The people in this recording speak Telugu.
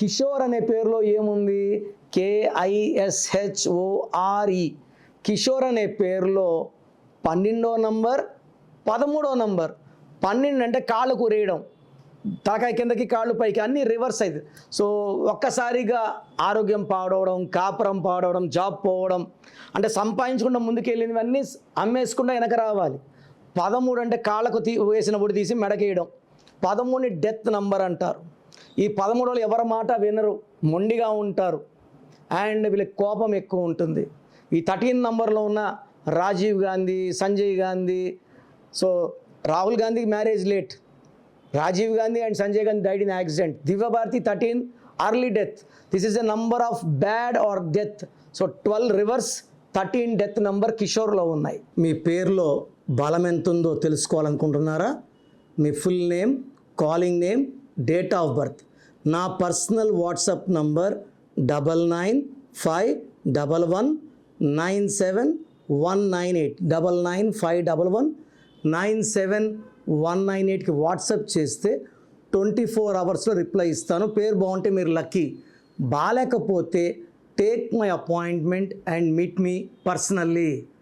కిషోర్ అనే పేరులో ఏముంది? కేఐఎస్హెచ్ఓఆర్ఈ కిషోర్ అనే పేరులో పన్నెండో నంబర్ పదమూడో నంబర్ పన్నెండు అంటే కాళ్ళు కురేయడం తలకాయ కిందకి కాళ్ళు పైకి అన్నీ రివర్స్ అయింది సో ఒక్కసారిగా ఆరోగ్యం పాడవడం కాపురం పాడవడం జాబ్ పోవడం అంటే సంపాదించకుండా ముందుకెళ్ళినవన్నీ అమ్మేసుకుండా వెనక రావాలి. పదమూడు అంటే కాళ్ళకు తీ వేసినప్పుడు తీసి మెడకేయడం. పదమూడుని డెత్ నంబర్ అంటారు. ఈ పదమూడోళ్ళు ఎవరి మాట వినరు మొండిగా ఉంటారు. అండ్ వీళ్ళకి కోపం ఎక్కువ ఉంటుంది. ఈ థర్టీన్ నంబర్లో ఉన్న Rajiv Gandhi Sanjay Gandhi so Rahul Gandhi marriage late. Rajiv Gandhi and Sanjay Gandhi died in accident Divya Bharti thirteen early death this is a number of bad or death so twelve reverse thirteen death number కిషోర్లో ఉన్నాయి. మీ పేరులో బలం ఎంత ఉందో తెలుసుకోవాలనుకుంటున్నారా? మీ full name calling name date of birth. నా personal WhatsApp number double nine five double one nine seven one nine eight. Double nine five double one nine seven one nine ఎయిట్కి వాట్సాప్ చేస్తే ట్వంటీ ఫోర్ అవర్స్లో రిప్లై ఇస్తాను. పేరు బాగుంటే మీరు లక్కీ. బాగాలేకపోతే take my appointment and meet me personally.